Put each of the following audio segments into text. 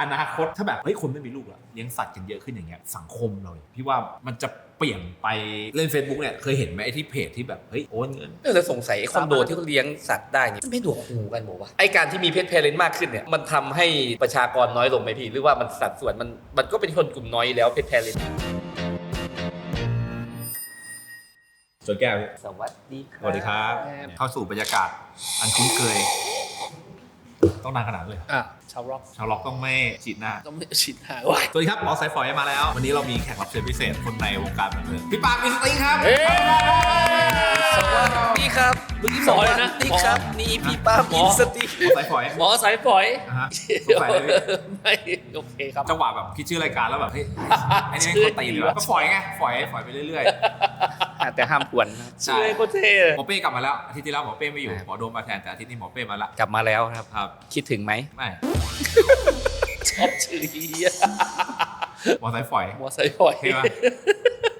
อนาคตถ้าแบบเฮ้ยคนไม่มีลูกแล้วเลี้ยงสัตว์กันเยอะขึ้นอย่างเงี้ยสังคมเราเนี่ยพี่ว่ามันจะเปลี่ยนไปเล่น Facebook เนี่ยเคยเห็นไหมไอ้ที่เพจที่แบบเฮ้ยโอนเงินเออแล้วสงสัยไอ้คอนโดที่เขาเลี้ยงสัตว์ได้เนี่ยมันไม่หนวกหูกันบอกว่าไอการที่มีเพ t เพลนมากขึ้นเนี่ยมันทำให้ประชากรน้อยลงไหมพี่ หรือว่ามันสัดส่วนมันมันก็เป็นคนกลุ่มน้อยอยู่แล้วเพ t เพลนสวนแก้วสวัสดีครับสวัสดีครับ เข้าสู่บรรยากาศอันคุ้นเคย ต้องนานขนาดนั้นเลยอะชาวร็อกชาวล็อกต้องไม่ฉีดหน้า ต้องไม่ชินหายว่ะสวัสดีครับหมอสายฝอยมาแล้ว วันนี้เรามีแขกรับเชิญพิเศษคนในวงการบันเทิงพี่ปาล์มมิสติ้งครับ สวัสดีครับ เมื่อกี้หมอเลยนะสวัสดีครับ นี่พี่ป้าล์มหมออินสติหมอสายฝอยหมอสายฝอยนะฮะสงสัยเลยไม่โอเคครับจังหวะแบบคิดชื่อรายการแล้วแบบเฮ้ยไอ้นี่ไม่คนตีเลยวะก็ฝอยไงฝอยฝอยไปเรื่อยแต่ห้ามกวนครับๆชื่อโคตรเท่เลยหมอเป้กลับมาแล้วอาทิตย์ที่แล้วหมอเป้ไม่อยู่หมอโดมมาแทนแต่อาทิตย์นี้หมอเป้มาละกลับมาแล้วครับครับ คิดถึงไหมไม่ชอบชื่อเฮียหมอสายฝอยหมอสายฝอยเท่ปะชอบชอบชอบ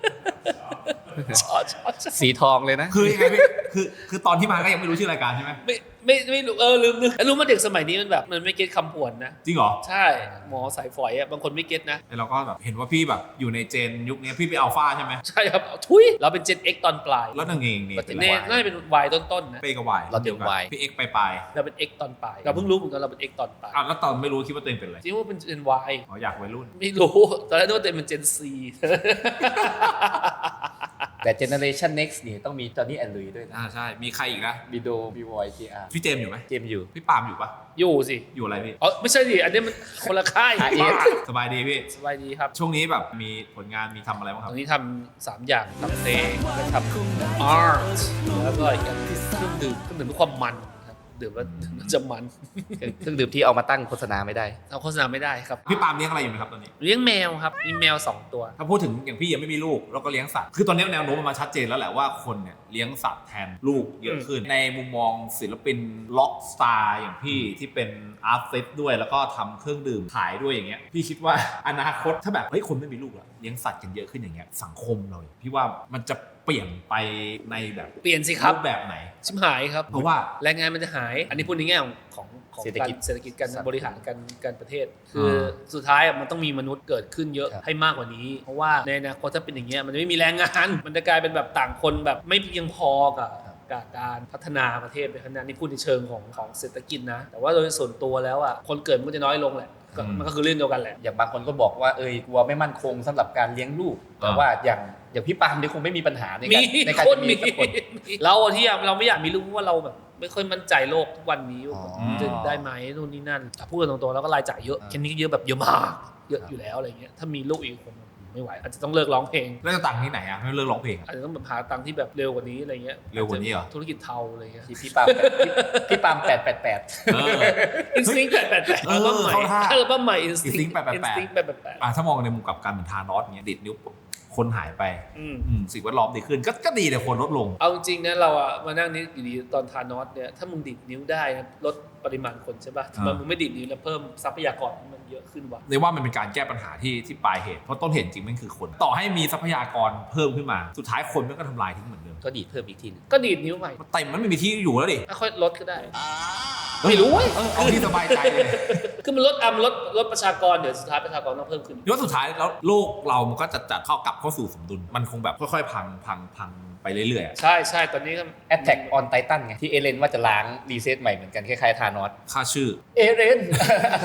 สีทองเลยนะ คือยังไงพี่คือคือตอนที่มาก็ยังไม่รู้ชื่อรายการใช่ไหมไม่ไม่ไม่รู้เออลืมนึกรู้ว่าเด็กสมัยนี้มันแบบมันไม่เก็ตคำผวนนะ จริงเหรอ ใช่หมอสายฝอยอะบางคนไม่เก็ตนะไอ้เราก็แบบเห็นว่าพี่แบบอยู่ในเจนยุคนี้พี่เป็นอัลฟาใช่ไหมใช่ครับทุยเราเป็น Gen X ตอนปลายแล้วนั่งเองนี่แต่เป็นเน่วายน่าจะเป็น Y ต้นๆนะเป้กับวายเราเป็น Y พี่เอ็กไปปลายเราเป็น X ตอนปลายเราเพิ่งรู้เหมือนกันเราเป็น X ตอนปลายอะแล้วตอนไม่รู้คิดว่าตัวเองเป็นอะไรจริงว่าเป็น Gen Y อ๋ออยากวัยรุ่นไม่รู้ตอนแรกนึกว่าตัวเองเป็น Gen C แต่ Generation Next นี่ต้องมีจอห์นนี่แอนลุยด้วยนะอ่าใช่ มีใครอีกนะบีโดบีวอยจีอาร์พี่เจมส์อยู่ไหมเจมส์อยู่ พี่ปาล์มอยู่ปะอยู่สิอยู่อะไรพี่อ๋อไม่ใช่ดิอันนี้มันคนละค่ายอะบ้าสบายดีพี่ สบายดีครับ ช่วงนี้แบบมีผลงานมีทำอะไรบ้างคตรับ รงนี้ทำสามอย่างทำเพลงแล้วทำอาร์ตแล้วก็อีกอย่างคือเครื่องดื่มเครื่องดื่มเพื่อความมันครับ ดื่มแล้วดื่มแล้วจะมันเครื่องดื่มที่เอามาตั้งโฆษณาไม่ได้ทำโฆษณาไม่ได้ครับพี่ปาล์มเลี้ยงอะไรอยู่ไหมครับตอนนี้เลี้ยงแมวครับมีแมวสองตัว ถ้าพูดถึงอย่างพี่ยังไม่มีลูกแล้วก็เลี้ยงสัตว์คือตอนนี้แนวโน้มมันมาชัดเจนแล้วแหละว่าคนเนี่ยเลี้ยงสัตว์แทนลูกเยอะขึ้น ในมุมมองศิลปินล็อกสตาร์อย่างพี่ที่เป็นอาร์ติสด้วยแล้วก็ทำเครื่องดื่มขายด้วยอย่างเงี้ยพี่คิดว่าอนาคตถ้าแบบเฮ้ยคนไม่มีลูกแล้วเลี้ยงสัตว์กันเยอะขึ้นอย่างเงี้ยสังคมเราเนี่ยพี่ว่ามันจะ เปลี่ยนไปในแบบเปลี่ยนสิครับรูปแบบไหน ชิมหายครับเพราะว่าแรงงานมันจะหาย อันนี้พูดในแง่ของของของเศรษฐกิจารเศรษฐกิจการสังคมบริหารการการประเทศ คืออาสุดท้ายอะมันต้องมีมนุษย์เกิดขึ้นเยอะครับให้มากกว่านี้ เพราะว่าในอนาคตถ้าเป็นอย่างเงี้ยมันจะไม่มีแรงงาน มันจะกลายเป็นแบบต่างคนแบบไม่เพียงพอกับ กับการพัฒนาประเทศไปข้างหน้านี่พูดในเชิงของของเศรษฐกิจนะ แต่ว่าโดยส่วนตัวแล้วอะคนเกิดมันก็จะน้อยลงแหละก็อืมมันก็คือเรื่องเดียวกันแหละอย่างบางคนก็บอกว่าเอยกลัวไม่มั่นคงสำหรับการเลี้ยงลูกแต่ว่าอย่างอย่างพี่ปาล์มเนี่ยคงไม่มีปัญหาในมีการในการคจะนมีมีสักคนเราอะที่เราไม่อยากมีลูกเพราะว่าเราแบบไม่ค่อยมั่นใจโลกทุกวันนี้ว่าอ๋อจะได้ไหมนู่นนี่นั่นแต่พูดกันตรงๆแล้วก็รายจ่ายเยอะอ่าแค่นี้ก็เยอะแบบเยอะมากเยอะครับอยู่แล้วอะไรเงี้ยถ้ามีลูกอีกคน ไม่ไหวอาจจะต้องเลิกร้องเพลงแล้วจะตังค์ที่ไหนอะไม่เลิกร้องเพลงอะอาจจะต้องแบบหาตังค์ที่แบบเร็วกว่านี้อะไรเงี้ยเร็วกว่านี้เหรอธุรกิจเทาอะไรเงี้ยที่พี่ปาล์มพี่พี่ปาล์มแปดแปดแปดเอออินสติ้งแปดแปดแปดเอออัลบั้มใหม่เข้าท่าอัลบั้มใหม่อินสติ้ง Instinct 888อินสติ้งแปดแปดแปดอะถ้ามองในมุมกลับการเหมือนทานอสเงี้ยดิดนิ้วปุ๊บ คนหายไปอืมอืมสิ่งแวดล้อมดีขึ้น ก็ก็ดีแต่คนลดลง เอาจริงๆนะเราอะมานั่งนี้อยู่ดีตอนทานอสเนี่ยถ้ามึงดิดนิ้วได้นะลดปริมาณคนใช่ป่ะทำไมอ่ามึมึงไม่ดิดนิ้วแล้วเพิ่มทรัพยากรให้มันเยอะขึ้นวะในว่ามันเป็นการแก้ปัญหาที่ที่ปลายเหตุเพราะต้นเหตุจริงมันคือคน ต่อให้มีทรัพยากรเพิ่มขึ้นมา สุดท้ายคนมันก็ทำลายทิ้งเหมือนเดิมก็ดีดเพิ่มอีกทีหนึงก็ดีดนิ้วใหม่มันเต็มมันไม่มีที่อยู่แล้วดิค่อยๆลดก็ได้ ไม่รู้เออเอาที่สบายใจเลย คือมันลดอะมันลดลดประชากรเดี๋ยวสุดท้ายประชากรต้องเพิ่มขึ้นยว่าสุดท้ายแล้วโลกเรามันก็จะจะเข้ากลับเข้าสู่สมดุลมันคงแบบค่อยๆพังพังพังไปเรื่อยๆอะใช่ใช่ตอนนี้ก็ Attack on Titan ไงที่เอเลนว่าจะล้างรีเซ็ตใหม่เหมือนกันคล้ายๆทานอส ค่าชื่อ เอเลน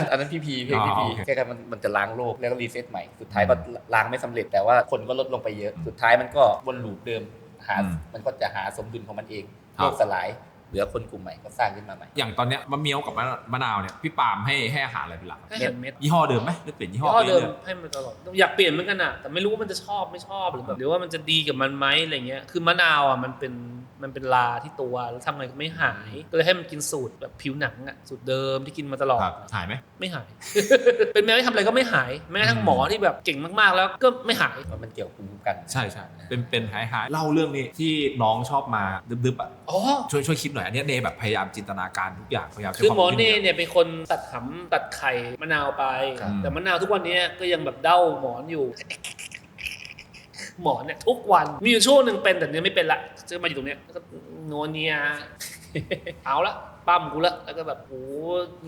อันนั้นพี่พีเพลงพี่อ๋พีอโอเค แค่กันมันมันจะล้างโลกแล้วก็รีเซ็ตใหม่ สุดท้ายก็ล้างไม่สำเร็จแต่ว่าคนก็ลดลงไปเยอะ สุดท้ายมันก็วนลูปเดิมหา อืมมันก็จะหาสมดุลของมันเอง ครับ โลกสลาย เหลือคนกลุ่มใหม่ก็สร้างขึ้นมาใหม่ อย่างตอนเนี้ยมะเมียวกับมะมะนาวเนี่ยพี่ปาล์มให้ให้อาหารอะไรเป็นหลักครับให้อาหารเม็ดยี่ห้อเดิมไหมหรือเปลี่ยนยี่ยี่ห้อห้อไปเดิมเรื่อยให้มันตลอดอยากเปลี่ยนเหมือนกันอะแต่ไม่รู้ว่ามันจะชอบไม่ชอบหรือแบบหรือว่ามันจะดีกับมันไหมอะไรเงี้ยคือมะนาวอะมันเป็นมันเป็นลาที่ตัวแล้วทำไงก็ไม่หายก็เลยให้มันกินสูตรแบบผิวหนังอะสูตรเดิมที่กินมาตลอๆดครับหายไหม ไม่หาย เป็นแมวที่ทำอะไรก็ไม่หาย แม้กระทั่งอืมหมอที่แบบเก่งมากๆ แล้วก็ไม่หาย เพราะมันเกี่ยวกับภูมิคุ้มกัน ใช่ใช่เป็นเป็นหายหายเล่าเรื่องนี้ที่น้องชอบมาดึบๆอะอ๋อ ช่วยช่วยคิดหน่อยอันเนี้ยเนแบบพยายามจินตนาการทุกอย่างพยายามใช้คือวามหมอคิดเน่เนี่ยเป็นคนตัดหำตัดไข่มะนาวไปครับแต่มะนาวทุกวันนี้ก็ยังแบบเด้าหมอนอยู่ หมอนเนี่ยทุกวันมีอยู่ช่วงหนึ่งเป็นแต่เนี้ยไม่เป็นละจะมาอยู่ตรงเนี้ยแล้วก็โนเนียเอาละ ปั้มกูละแล้วก็แบบโอ้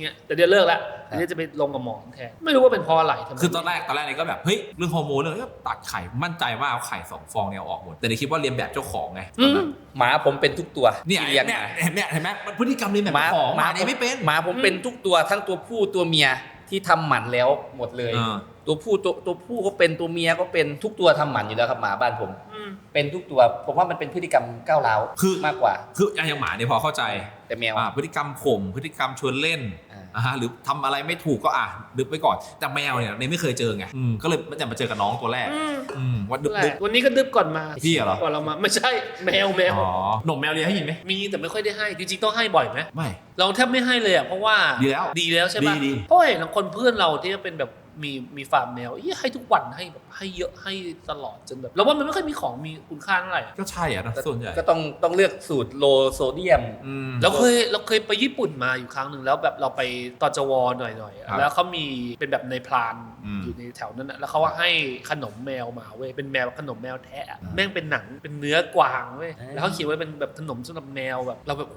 เงี้ยแต่เดี๋ยวเลิกละอันนี้จะไปลงกับหมอแทนไม่รู้ว่าเป็นเพราะอะไรทำไมคือตอนแรกตอนแรกเนี่ยก็แบบเฮ้ยเรื่องฮอร์โมนเนี่ยก็ตัดไข่มั่นใจว่าเอาไข่สองฟองเนี่ยเอาออกหมดแต่ในคิดว่าเรียนแบบเจ้าของไงอืมหมาผมเป็นทุกตัวเนี่ยที่เลี้ยงเนี่ยมาเนี่ยเห็นไหมมันพฤติกรรมเรียนแบบหมาเจ้าของหมาผเนี่ยไม่เป็นหมาผมเป็นทุกตัวทั้งตัวผู้ตัวเมียที่ทำหมันแล้วหมดเลยเออตัวผู้ตัวตัวผู้ก็เป็นตัวเมียก็เป็นทุกตัวทำหมันอยู่แล้วครับหมาบ้านผมอืม เป็นทุกตัว ผมว่ามันเป็นพฤติกรรมก้าวร้าวคือมากกว่า คืออย่างหมาเนี่ยพอเข้าใจแต่แมวอ่าพฤติกรรมข่มพฤติกรรมชวนเล่นอ่าอ่าฮะหรือทำอะไรไม่ถูกก็อะดึกไปก่อน แต่แมวเนี่ยเนี่ยไม่เคยเจอไงอืมก็เลยมันจะมาเจอกับน้องตัวแรกอืมอืมว่าดึกแหละดึกวันนี้ก็ดึบก่อนมาพี่เหรอก่อนเรามาไม่ใช่แมวแมวอ๋อหนมแมวเลี้ยงให้ยินไหมมีแต่ไม่ค่อยได้ให้จริงๆต้องให้บ่อยไหมไม่เราแทบไม่ให้เลยอะเพราะว่าดีแล้วดีแล้วใช่ปะดีดีเพราะเห็นคนเพื่อนเราที่เป็นแบบ มีมีฟาร์มแมวเอ้ยให้ทุกวันให้แบบให้เยอะให้ตลอดจนแบบเราว่ามันไม่ค่อยมีของมีคุณค่าเท่าไหร่ก็ใช่อะนะส่วนใหญ่ก็ต้องต้องเลือกสูตรโลโซเดียมอืมเราเคยเราเคยไปญี่ปุ่นมาอยู่ครั้งหนึ่งแล้วแบบเราไปตอนจวหน่อยหน่อยๆอะครับแล้วเขามีเป็นแบบในพรานอืมอยู่ในแถวนั้นอะแล้วเขาว่าให้ขนมแมวมาเว้ยเป็นแมวขนมแมวแทะอะอ่าแม่งเป็นหนังเป็นเนื้อกวางเว้ยอ่าแล้วเขาเขียนไว้เป็นแบบขนมสำหรับแมวแบบเราแบบ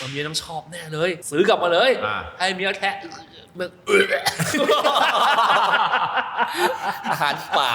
มันมีน้ำชอบแน่เลย ซื้อกลับมาเลยอ่าให้แมวแทะ มันอาหารป่า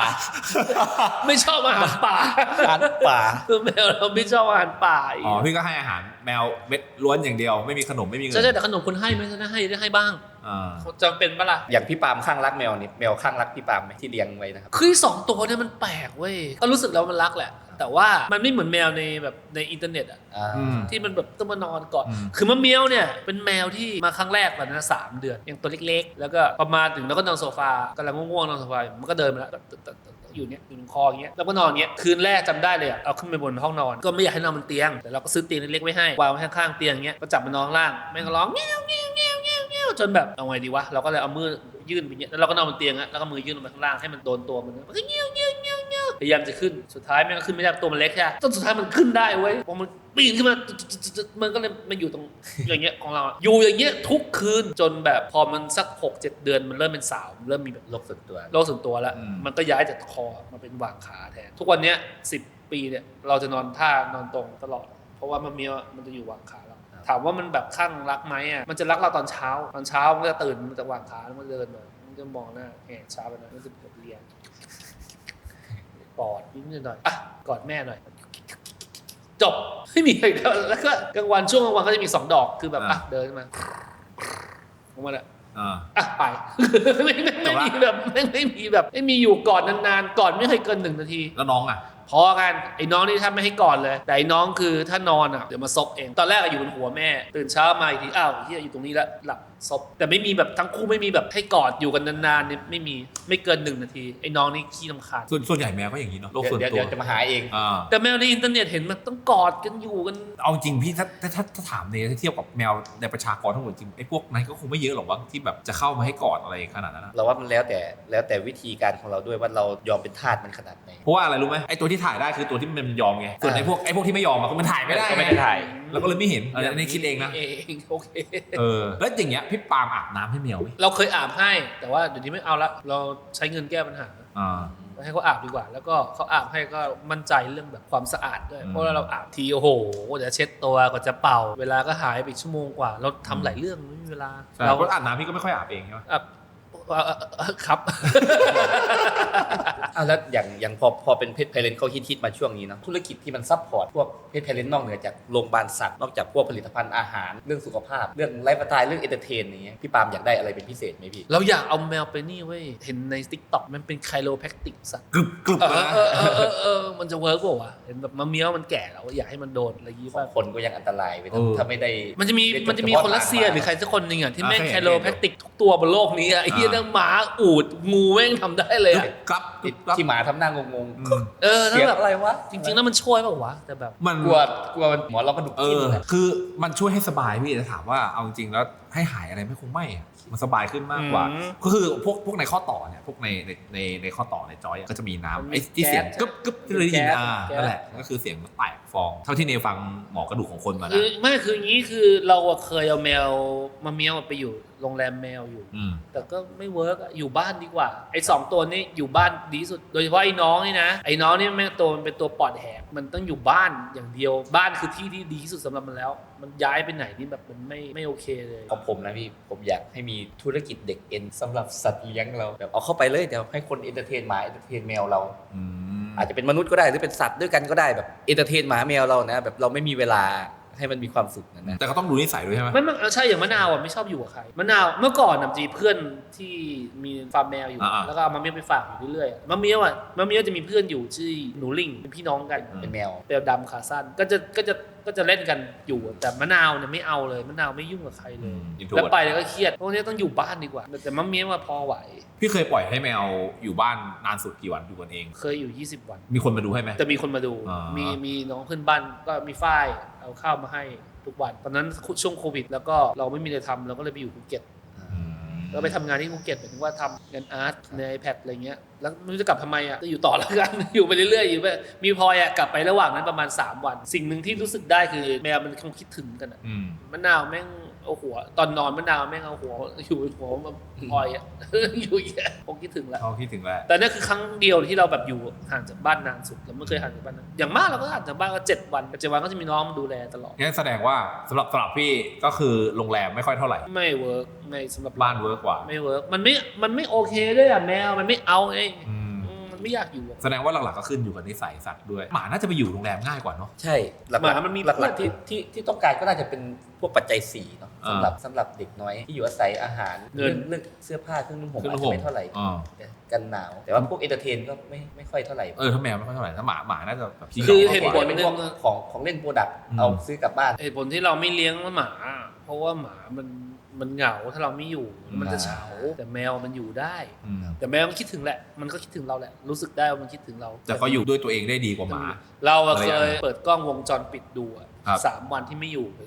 ไม่ชอบอาหารป่าอาหารป่าคือแมวเราไม่ชอบอาหารป่าอีกอ๋อพี่ก็ให้อาหารแมวเม็ดล้วนอย่างเดียว ไม่มีขนมไม่มีเงิใช่ใช่แต่ขนมคุณให้ไหมฉันให้ได้ให้บ้างอ่าจำเป็นปะล่ะอย่างพี่ปาล์มข้างรักแมวนี่แมวข้างรักพี่ปาล์มไหมที่เลี้ยงไว้นะครับคือสองตัวเนี่ยมันแปลกเว้ยก็รู้สึกแล้วมันรักแหละ แต่ว่ามันไม่เหมือนแมวในแบบในอินเทอร์เน็ตอะอ่าอืมที่มันแบบต้องมานอนก่อนอืมคือมะเมียวเนี่ยเป็นแมวที่มาครั้งแรกตอนนั้นสามเดือนยังตัวเล็ก ๆ แล้วก็ประมาณถึงแล้วก็นอนโซฟากำลังง่วงๆนอนโซฟามันก็เดินมาแล้วตึ๊ดตึ๊ดตึ๊ดตึ๊ดอยู่เนี้ยอยู่ตรงคออย่างเงี้ยแล้วก็นอนอย่างเงี้ยคืนแรกจำได้เลยอะเอาขึ้นไปบนห้องนอน ก็ไม่อยากให้นอนบนเตียง แต่เราก็ซื้อเตียงเล็กๆไว้ให้วางไว้ข้างๆเตียงอย่างเงี้ยก็จับมันนอนข้างล่างแม่งก็ร้องเงี้ยวเงี้ยวเงี้ยวเงี้ยวเงี้ยวจนแบบเอาไงดีวะเราก็เลยเอามือยื่นไปเงี้ยแล้วเราก็นอนบนเตียงอะแล้วก็มือยื่นลงไปข้างล่างให้มันโดนตัวมันมันก็เงี้ยวเงี้ยวเงี้ ยวเงี้ยวพยายามจะขึ้นสุดท้ายแม่งก็ขึ้นไม่ได้ตัวมันเล็กใช่ไหมจนสุดท้ายมันขึ้นได้เว้ยพอมันปีนขึ้นมาจุดๆๆๆมันก็เลยมาอยู่ตรงอย่างเงี้ยของเราอะอยู่อย่างเงี้ยทุกคืนจนแบบพอมันสักหกเจ็ดเดือนมันเริ่มเป็นสาวมันเริ่มมีแบบโรคส่วนตัวโรคส่วนตัวแล้วอืมมันก็ย้ายจากคอมาเป็นวางขาแทนทุกวันเนี้ยสิบปีเนี่ยเราจะนอนท่านอนตรงตลอด เพราะว่ามันมีมันจะอยู่วางขาเราถามว่ามันแบบข้างรักไหมอะมันจะรักเราตอนเช้า ตอนเช้ามันจะตื่นมันจะวางขาแล้วมันเดินมามันจะมองหน้าแหงเช้าไปนะมันจะแบบเลียง ปอดนิดหน่อยอะกอดแม่หน่อย จบไม่มีอะไรแล้วแล้วก็กลางวันช่วงกลางวันก็จะมีสองดอกคือแบบอะอะเดินมาลงมาแล้วอ่า อะไป ไม่ไม่จไม่บละ มีแบบไม่ไม่มีแบบ ไม่มีอยู่ก่อนนานๆก่อนไม่เคยเกินหนึ่งนาที แล้วน้องอะ พอกันไอ้น้องนี่ถ้าไม่ให้ก่อนเลย แต่ไอ้น้องคือถ้านอนอะเดี๋ยวมาซบเอง ตอนแรกอะอยู่บนหัวแม่ ตื่นเช้ามาอีกทีอ้าวเฮียอยู่ตรงนี้แล้วหลับ ซบแต่ไม่มีแบบทั้งคู่ไม่มีแบบให้กอดอยู่กันนานๆเนี่ยไม่มีไม่เกินหนึ่งนาทีไอ้น้องนี่ขี้ลำคาญส่วนส่วนใหญ่แมวก็อย่างนี้เนาะโลกส่วนเดี๋ยวตัวเดี๋ยวจะมาหาเอง อ่าแต่แมวในอินเทอร์เน็ตเห็นมันต้องกอดกันอยู่กันเอาจริงพี่ถ้าถ้าถ้าถ้าถามในถ้าเทียบกับแมวในประชากรทั้งหมดจริงไอ้พวกนั้นก็คงไม่เยอะหรอกวะที่แบบจะเข้ามาให้กอดอะไรขนาดนั้นอะเราว่ามันแล้วแต่แล้วแต่วิธีการของเราด้วยว่าเรายอมเป็นทาสมันขนาดไหน เพราะว่าอะไรรู้ไหมไอ้ตัวที่ถ่ายได้คือตัวที่มันยอมไงส่วนไอ้พวกไอ้พวกที่ไม่ยอมอะก็มันถ่ายไม่ได้ก็ไม่ได้ถ่าย แล้วก็เลยไม่เห็นอันนี้คิดเองนะ เองโอเค เออแล้วอย่างเงี้ยพี่ปาล์มอาบน้ำให้แมวไหมเราเคยอาบให้ แต่ว่าเดี๋ยวนี้ไม่เอาละเราใช้เงินแก้ปัญหาอ่าให้เขาอาบดีกว่า แล้วก็เขาอาบให้ก็มั่นใจเรื่องแบบความสะอาดด้วยอืมเพราะว่าเราอาบทีโอ้โหกว่าจะเช็ดตัวกว่าจะเป่า เวลาก็หายไปอีกชั่วโมงกว่า เราทำหลายเรื่องไม่มีเวลาใช่เราเพราะอาบน้ำพี่ก็ไม่ค่อยอาบเองใช่ไหม อาบเอ่อเอ่อเอ่อครับอ้าวแล้วอย่างอย่างพอพอเป็นเพจเพลนเขาฮิตๆมาช่วงนี้เนอะธุรกิจที่มันซัพพอร์ตพวกเพจเพลนนอกเหนือจากโรงพยาบาลสัตว์นอกจากพวกผลิตภัณฑ์อาหารเรื่องสุขภาพ เรื่องไลฟ์สไตล์เรื่องเอนเตอร์เทนอย่างเงี้ยพี่ปาล์มอยากได้อะไรเป็นพิเศษไหมพี่เราอยากเอาแมวไปนี่เว้ยเห็นใน t ิ k t o k มันเป็นไคโรแพคติกสัตว์กรึบกรึบเอเลยอนะเออเออเออเออมันจะเวิร์กเปล่าวะเห็นแบบมาเมียวมันแก่แล้วอยากให้มันโดนอะไรอย่างงี้ขอป่ะงคนก็ยังอันตรายไปเออถ้าไม่ได้มันจะมีได้จบมันจะมีเฉพาะคนรัสเซียทางหรือใครสักคนหนึ่งอะที่แม่งอ่าไคเคยเห็นโรแพคติกทุกตัวบนโลกนี้อะไอ้เหี้ยอ่าทั้งหมาอูดงูแม่งทำได้เลยอะครับกรึบครับที่หมาทำหน้างงอืมเออๆแล้วแบบอะไรวะจริงๆแล้วมันช่วยเปล่าวะแต่แบบมันกลัวกลัวมันหมอเรากระดูกเออคือมันช่วยให้สบายพี่แต่ถามว่าเอาจริงแล้วให้หายอะไรไม่คงไม่อะมันสบายขึ้นมากกว่า ก็คือพวกพวกในข้อต่อเนี่ยพวกในในในข้อต่อในจอยก็จะมีน้ำไอ้ที่เสียงแก๊สกึบกึบที่เราได้ยินอ่านั่นแหละก็คือเสียงแตกฟอง เท่าที่เนฟังหมอกระดูกของคนมานะไม่คืออย่างนี้คือเราเคยเอาแมวมาเมียวไปอยู่ โรงแรมแมวอยู่ อืม แต่ก็ไม่เวิร์กอะอยู่บ้านดีกว่า ไอ้สองตัวนี้อยู่บ้านดีที่สุด โดยเฉพาะไอ้น้องนี่นะ ไอ้น้องนี่แม่งตัวมันเป็นตัวปอดแหกมันต้องอยู่บ้านอย่างเดียว บ้านคือที่ที่ดีที่สุดสำหรับมันแล้ว มันย้ายไปไหนนี่แบบมันไม่ไม่โอเคเลย ของผมนะพี่ ผมอยากให้มีธุรกิจเด็กเอ็นสำหรับสัตว์เลี้ยงเราแบบเอาเข้าไปเลยเดี๋ยวให้คนเอนเตอร์เทนหมาเอนเตอร์เทนแมวเราอืมอาจจะเป็นมนุษย์ก็ได้หรือเป็นสัตว์ด้วยกันก็ได้แบบเอนเตอร์เทนหมาแมวเรานะแบบเราไม่มีเวลา ให้มันมีความสุขนะนะแต่ก็ต้องดูนิสัยด้วยใช่ไหมไม่ไม่ใช่อย่างมะนาวอะไม่ชอบอยู่กับใครมะนาวเมื่อก่อนน่ะจีเพื่อนที่มีฟาร์มแมวอยู่อ่าๆแล้วก็เอามาเมียวไปฝากอยู่เรื่อยๆอะมะเมียวอะมะเมียวจะมีเพื่อนอยู่ชื่อหนูลิงเป็นพี่น้องกันเป็นแมวแมวดำขาสั้นก็จะก็จะ ก็จะเล่นกันอยู่แต่มะนาวเนี่ยไม่เอาเลยมะนาวไม่ยุ่งกับใครเลอืยมอินโทรแล้วไปแล้วก็เครียดพวกนี้ต้องอยู่บ้านดีกว่า แต่มะเมียวว่าพอไหว พี่เคยปล่อยให้แมวอยู่บ้านนานสุดกี่วันอยู่กันเอง เคยอยู่ 20 วัน มีคนมาดูให้ไหมจะมีคนมาดู อ่ามี มีมีน้องเพื่อนบ้านก็มีฝ้ายเอาข้าวมาให้ทุกวัน ตอนนั้นช่วงโควิด แล้วก็เราไม่มีอะไรทำเราก็เลยไปอยู่ภูเก็ต อืมเราไปทำงานที่ภูเก็ตหมายถึงว่าทำงานอาร์ตใน iPad อะไรเงี้ยแล้วไม่รู้จะกลับทำไมอะจะอยู่ต่อแล้วกัน อยู่ไปเรื่อยๆอยู่ไปมีพลอยอะกลับไประหว่างนั้นประมาณ 3 วัน สิ่งหนึ่งที่รู้สึกได้คือแมวมันคงคิดถึงกันอะอืมมะนาวแม่ง เอาหัว ตอนนอนมะนาวแม่งเอาหัว อยู่หัวมาพลอยอะ อยู่อย่างเงี้ยคงคิดถึงแหละเขาคิดถึงแล้วแต่นั่นคือครั้งเดียวที่เราแบบอยู่ห่างจากบ้านนานสุดเราไม่เคยห่างจากบ้านนานอย่างมากเราก็ห่างจากบ้านก็เจ็ดวันแต่เจ็ดวันก็จะมีน้องมาดูแลตลอดงั้นแสดงว่าสำหรับสำหรับพี่ก็คือโรงแรมไม่ค่อยเท่าไหร่ ไม่เวิร์กไม่สำหรับบ้านเวิร์กกว่าไม่เวิร์กมันไม่มันไม่โอเคด้วยอะแมวมันไม่เอาไง อืมอืมมัน ไม่อยากอยู่อะแสดงว่าหลักๆก็ขึ้นอยู่กับนิสัยสัตว์ด้วย หมาน่าจะไปอยู่โรงแรมง่ายกว่าเนาะ ใช่หลักๆหมามันมีหลักๆที่ที่ที่ต้องการก็น่าจะเป็นพวกปัจจัยสี่เนาะอ่าสำหรับสำหรับเด็กน้อยที่อยู่อาศัยอาหารเงินเรื่องเสื้อผ้าเครื่องนุ่งห่มเครื่อาอจงนุ่งห่มจะไม่เท่าไหร่อ่าแต่กันหนาว แต่ว่าพวกเอนเตอร์เทนก็ไม่ไม่ค่อยเท่าไหร่ เออถ้าแมวไม่ค่อยเท่าไหร่ถ้าหมาหมาน่าจะแบบที่คือมากกว่าเหตุผลเป็นพวกของของเล่นโปรดักต์อืมเอาซื้อกลับบ้าน เหตุผลที่เราไม่เลี้ยงหมา เพราะว่าหมามัน มันเหงาถ้าเราไม่อยู่ มันจะเฉาแต่แมวมันอยู่ได้อืมแต่แมวมันคิดถึงแหละ มันก็คิดถึงเราแหละ รู้สึกได้ว่ามันคิดถึงเรา แต่ก็อยู่ด้วยตัวเองได้ดีกว่าหมา เราอะอะไรเคอย่างยเงี้ยเปิดกล้องวงจรปิดดูอะครับสามวันที่ไม่อยู่ไป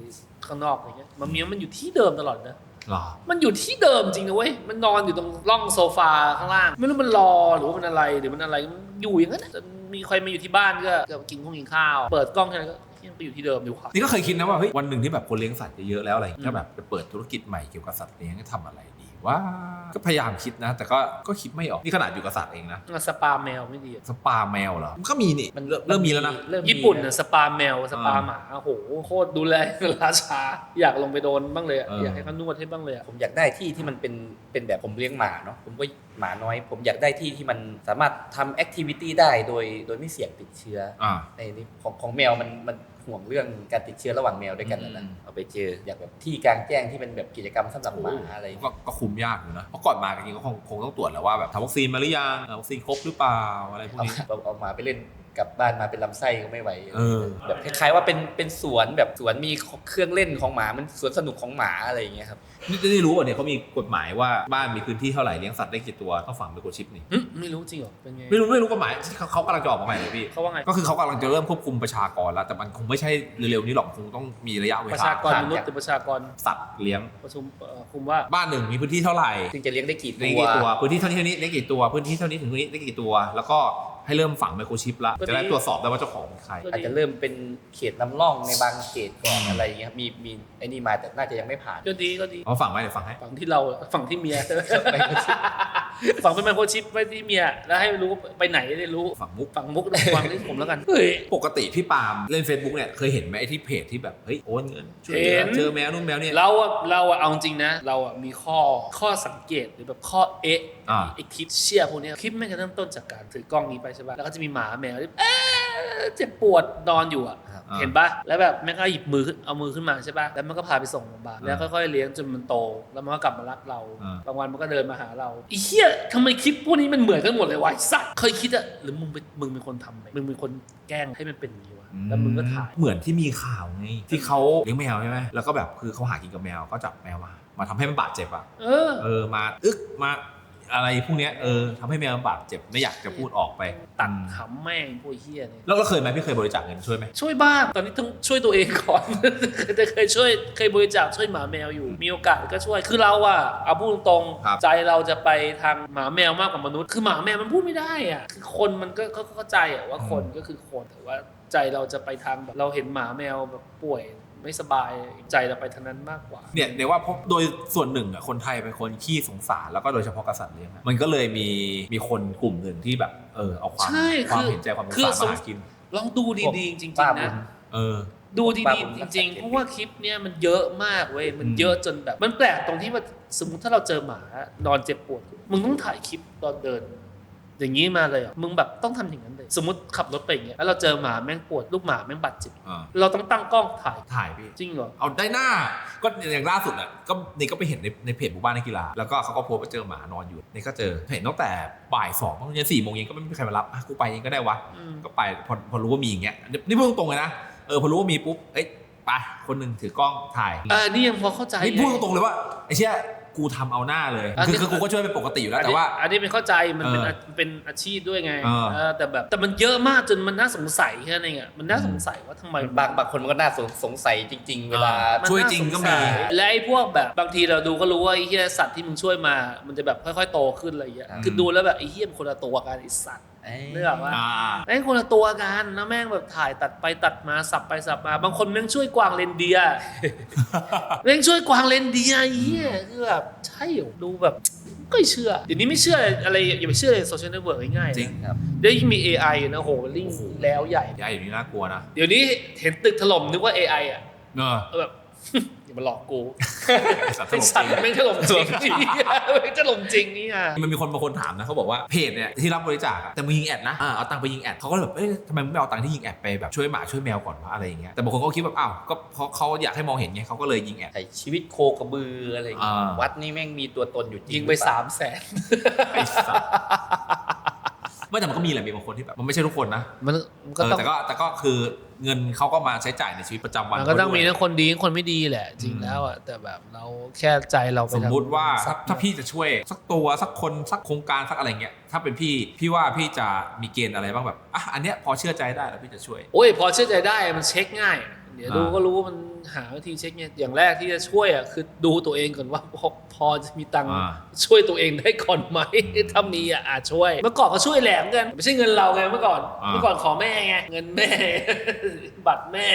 ข้างนอกอะไรเงี้ยมันเมียมันอยู่ที่เดิมตลอดนะหรอมันอยู่ที่เดิมจริงนะเว้ย มันนอนอยู่ตรงร่องโซฟาข้างล่าง ไม่รู้มันรอหรือว่ามันอะไรหรือมันอะไร มันอยู่อย่างนั้นน่ะจนมีใครมาอยู่ที่บ้านก็ก็กินข้าวกินข้าว เปิดกล้องแค่นั้นก็ ยังไปอยู่ที่เดิมอยู่ค่ะนี่ก็เคยคิดนะว่าเฮ้ยวันหนึ่งที่แบบคนเลี้ยงสัตว์เยอะๆแล้วอะไรอย่างเงี้ยอืมถ้าแบบจะเปิดธุรกิจใหม่เกี่ยวกับสัตว์เลี้ยงจะทำอะไรดีว่าก็พยายามคิดนะ แต่ก็ก็คิดไม่ออกนี่ขนาดอยู่กับสัตว์เองนะสปาแมวไม่ดีอะสปาแมวเหรอมันก็มีนี่มันเริ่มเริ่มมีแล้วนะเริ่มมีญี่ปุ่นน่ะสปาแมวสปาอ่าหมาโอ้โหโคตรดูแลราชาอยากลงไปโดนบ้างเลยอะเออออยากให้เขานวดให้บ้างเลยอะผมอยากได้ที่ที่มันเป็นเป็นแบบผมเลี้ยงหมาเนาะผมก็ หมาน้อย ผมอยากได้ที่ที่มันสามารถทำแอคทิวิตี้ได้โดยโดยไม่เสี่ยงติดเชื้ออ่า ในนี่ของของแมวมันมันห่วงเรื่องการติดเชื้อระหว่างแมวด้วยกันนะอืนะมเอาไปเจออยากแบบที่กลางแจ้งที่เป็นแบบกิจกรรมสำหรับหมาอะไรอย่างก็เงี้ยก็คุมยากอยู่นะเพราะก่อนมาจริงๆก็คงคงต้องตรวจแหล้วว่าแบบทำวัคซีนมาหรือยังเออวัคซีนครบหรือเปล่าอะไรพวกเอานี้ เอาเอาหมาไปเล่น กลับบ้านมาเป็นลำไส้ก็ไม่ไหวเออ แบบคล้ายๆว่าเป็นเป็นสวนแบบสวนมีเครื่องเล่นของหมามันสวนสนุกของหมาอะไรอย่างเงี้ยครับนี่นี่รู้ป่ะเนี่ยเขามีกฎหมายว่าบ้านมีพื้นที่เท่าไหร่เลี้ยงสัตว์ได้กี่ตัวต้องฝังไมโครชิปนี่หึไม่รู้จริงเหรอเป็นไงไม่รู้ไม่รู้กฎหมายที่เขาเขากำลังจะออกมาใหม่เลยพี่เขาว่าไงก็คือเขากำลังจะเริ่มควบคุมประชากรแล้ว แต่มันคงไม่ใช่เร็วๆนี้หรอกคงต้องมีระยะเวประลาชากรผ่านมนุษย์จากหรือประชากรสัตว์เลี้ยงประชุมเอ่อคุมว่าบ้านหนึ่งมีพื้นที่เท่าไหร่ซึ่งจะเลี้ยงได้กี่ได้ตัวกี่ตัวพื้นที่เท่านี้เท่านี้ได้กี่ตัวพื้นที่เท่านี้ถึงเท่านี้ได้กี่ตัว แล้วก็ ให้เริ่มฝังไมโครชิปละก็ดีจะได้ตรวจสอบได้ว่าเจ้าของเป็นใครก็อาจจะเริ่มเป็นเขตนำร่องในบางเขตก่อนอะไรอย่างเงี้ยครับมีมีไอ้นี่มาแต่น่าจะยังไม่ผ่านก็ดีก็ดีเอาฝังไว้เดี๋ยวฝังให้ ฝั่งที่เราฝั่งที่เมียไมโครชิปฝั่งเป็นไมโครชิปไว้ที่เมีย แล้วให้รู้ไปไหนได้รู้ฝังมุก ฝั่งมุกฝั่งที่ผมแล้วกันเฮ้ย ปกติพี่ปาล์มเล่น Facebook เนี่ยเคยเห็นไหมไอ้ที่เพจที่แบบเฮ้ยโอนเงินช่วยเหลืเห็อนเจอแมวนู่นแมวเนี่ยเราอะเราอะเอาจริงนะ เราอะมีข้อข้อสังเกตหรือแบบข้อเอ๊ะ อ่า ไอ้คิดเชี่ยพวกเนี้ยคลิปแม่งจะเริ่มต้นจากการถือกล้องนี้ไปใช่ป่ะ แล้วก็จะมีหมาแมวที่เอ๊ะเจ็บปวดนอนอยู่อะครับอ่า เห็นปะแล้วแบบแม่งก็หยิบมือขึ้นเอามือขึ้นมาใช่ปะแล้วมันก็พาไปส่งโรงพยาบาลอ่าแล้วค่อยๆเลี้ยงจนมันโต แล้วมันก็กลับมารักเรา อ่า บางวันมันก็เดินมาหาเราไอ้เหี้ยทำไมคลิปพวกนี้มันเหมือนกันหมดเลยวะไอ้สัสเคยคิดอะหรือมึงเป็นมึงเป็นคนทำไหมมึงเป็นคนแกล้งให้มันเป็นอย่างนี้วะ แล้วมึงก็ถ่าย เหมือนที่มีข่าวไงที่เขาเลี้ยงแมวใช่ไหมแล้วก็แบบคือเขาหากินกับแมวก็จับแมวมา มาทำให้มันบาดเจ็บอะเออ เออมาอึกมา อะไรพวกเนี้ยเออทำให้แมวมันบาดเจ็บไม่อยากจะพูดออกไปตัดอืมขำแม่งพวกเฮียเนี่ยแล้วเราเคยไหมพี่เคยบริจาคเงินช่วยไหมช่วยบ้างตอนนี้ต้องช่วยตัวเองก่อน แต่เคยช่วยเคยบริจาคช่วยหมาแมวอยู่มีโอกาสก็ช่วยคือเราอะเอาพูดตรงๆใจเราจะไปทางหมาแมวมากกว่ามนุษย์คือหมาแมวมันพูดไม่ได้อะคือคนมันก็ก็เข้าใจอะว่าคนก็คือคนแต่ว่าใจเราจะไปทางแบบเราเห็นหมาแมวแบบป่วย ไม่สบายใจเราไปทางนั้นมากกว่า เนี่ยเดี๋ยวว่าเพราะโดยส่วนหนึ่งอะคนไทยเป็นคนขี้สงสารแล้วก็โดยเฉพาะกษัตริย์เลี้ยงอะมันก็เลยมีมีคนกลุ่มหนึ่งที่แบบเออเอาความใช่ความคือเห็นใจความสงคือสารสมางหากิน ลองดูดีๆจริงป้าๆบุนะญเออ ดูป้าดีบุญๆรัจกษาริงๆเกียรติเพราะว่าคลิปเนี้ยมันเยอะมากเว้ย มันอืมเยอะจนแบบ มันแปลกตรงที่ว่าสมมติถ้าเราเจอหมานอนเจ็บปวด มึงต้องถ่ายคลิปตอนเดิน อย่างนี้มาเลยเหรอมึงแบบต้องทำอย่างนั้นเลยสมมติขับรถไปอย่างเงี้ยแล้วเราเจอหมาแม่งปวดลูกหมาแม่งบาดเจ็บอ่าเราต้องตั้งกล้องถ่ายถ่ายพี่จริงเหรอเอาได้หน้าก็อย่างล่าสุดอะก็นี่ก็ไปเห็นในในเพจหมู่บ้านนักกีฬาแล้วก็เขาก็โพสต์ว่าเจอหมานอนอยู่นี่ก็เจอเห็นตั้งแต่บ่ายสองบางทีสี่โมงเย็นก็ไม่มีใครมารับอะกูไปเองก็ได้วะอืมก็ไปพอพอรู้ว่ามีอย่างเงี้ยนี่นี่พูดตรงๆเลยนะเออพอรู้ว่ามีปุ๊บเอ้ยไปคนหนึ่งถือกล้องถ่ายเออนี่ยังพอเข้าใจนี่พูดตรงๆเลยว่าไอ้เชี่ย กูทำเอาหน้าเลยอันคืนี้อคือกูก็ช่วยเป็นปกติอยู่แล้วอันแต่นี้ว่า อันนี้เป็นเข้าใจมันเป็นเอออาเป็นอาชีพด้วยไงเออเออแต่แบบแต่มันเยอะมากจนมันน่าสงสัยแค่นั้นเองอะมันน่าสงสัยว่าทำไมบางบางคนมันก็น่าสงสงสัยจริง ๆ เวลามันช่วยน่าจริงก็สมีสัยและไอ้พวกแบบบางทีเราดูก็รู้ว่าไอ้เหี้ยสัตว์ที่มึงช่วยมา มันจะแบบค่อย ๆ โตขึ้นอะไรอย่างเงี้ยอืมคือดูแล้วแบบไอ้เหี้ยมันคนละตัวกันไอ้สัตว์ เอ้ยเรื่องว่าอ่าแม่งคนละตัวกันแล้วแม่งแบบถ่ายตัดไปตัดมาสับไปสับมา บางคนแม่งช่วยกวางเรนเดียร์แม่งช่วยกวางเรนเดียร์ไอ้เหี้ยคือแบบใช่เหรอดูแบบก็เชื่อเดี๋ยวนี้ไม่เชื่ออะไรอย่าไปเชื่อเลยโซเชียลเน็ตเวิร์กง่ายๆจริงนะครับ เดี๋ยวยิ่งมี AI นะโหมันลิ่งแล้วใหญ่ ยายอยู่นี่น่ากลัวนะเดี๋ยวนี้เห็นตึกถล่มนึกว่า AI อะเนอะเออแบบอย่า มาหลอกกูไอ้สัตว์ตไอ้ลกสัตจว์ริงแม่งถล่มจริงแม่งถล่มจริงนี่อะมันมีคนบางคนถามนะเขาบอกว่าเพจเนี่ยที่รับบริจาคอะแต่มึงยิงแอดนะอ่าเอาตังค์ไปยิงแอดเขาก็เลยแบบเอ้ยทำไมมึงไม่เอาตังค์ที่ยิงแอดไปแบบช่วยหมาช่วยแมวก่อนวะอะไรอย่างเงี้ยแต่บางคนก็คิดแบบอ้าวก็เพราะเขาอยากให้มองเห็นไงเขาก็เลยยิงแอดใช่ชีวิตโคกระบืออะไรอย่างเงี้ยอ่าวัดนี่แม่งมีตัวตนอยู่จริงยิงไปหรือเล่สามแสนไอ้สัตว์ ไม่แต่มันก็มีแหละมีบางคนที่แบบมันไม่ใช่ทุกคนนะมันมันก็เออต้องแต่ก็แต่ก็คือเงินเขาก็มาใช้จ่ายในชีวิตประจำวันมันก็ต้องมีเขาด้วยทั้งคนดีทั้งคนไม่ดีแหละ จริงอืมแล้วอะแต่แบบเราแค่ใจเราไปสมทางมุติว่าทรัถ้าพย์ถ้าพี่จะช่วยสักตัวสักคนสักโครงการสักอะไรเงี้ยถ้าเป็นพี่พี่ว่าพี่จะมีเกณฑ์อะไรบ้างแบบอะอันเนี้ยพอเชื่อใจได้แล้วพี่จะช่วย โอ้ยพอเชื่อใจได้มันเช็คง่ายอะ เดี๋ยวอ่าดูก็รู้ว่ามันหาวิธีเช็คเนี่ยอย่างแรกที่จะช่วยอะคือดูตัวเองก่อนว่าพอพอจะมีตังค์อ่าช่วยตัวเองได้ก่อนไหมถ้ามีอะอาจช่วย เมื่อก่อนก็ช่วยแหลมกันไม่ใช่เงินเราไงเมื่อก่อนอ่าเมื่อก่อนขอแม่ไงเงินแม่ บัตรแม่